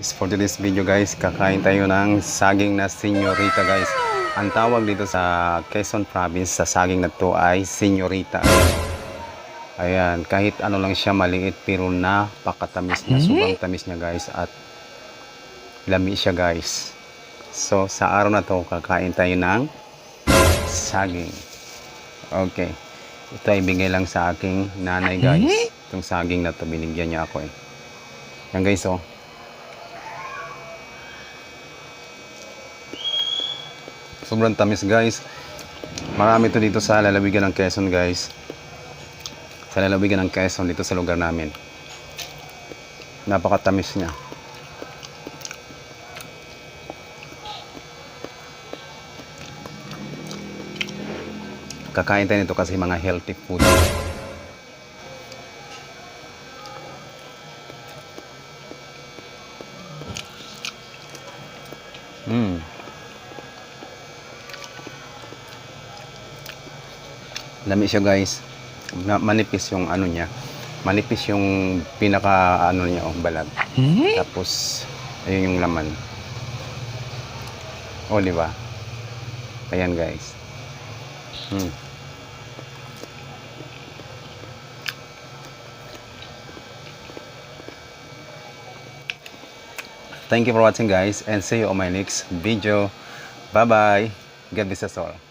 Is For today's video guys, kakain tayo ng saging na senyorita guys. Ang tawag dito sa Quezon Province sa saging na to ay senyorita. Ayan, kahit ano lang siya maliit pero napakatamis niya, subang tamis niya guys at lami siya guys. So sa araw na to kakain tayo ng saging. Okay. Ito ay bigay lang sa aking nanay guys. Itong saging na to binigyan niya ako eh. Yan guys oh. Sobrang tamis guys. Marami to dito sa lalawigan ng Quezon guys. Sa lalawigan ng Quezon dito sa lugar namin. Napakatamis niya. Kakain tayo nito kasi mga healthy food. Mm. Lami siya guys. Na, manipis yung ano niya. Manipis yung pinaka ano niya oh, balat. Tapos ayun yung laman. Oh, di ba? Ayan guys. Hmm. Thank you for watching guys and see you on my next video. Bye bye. God bless us all.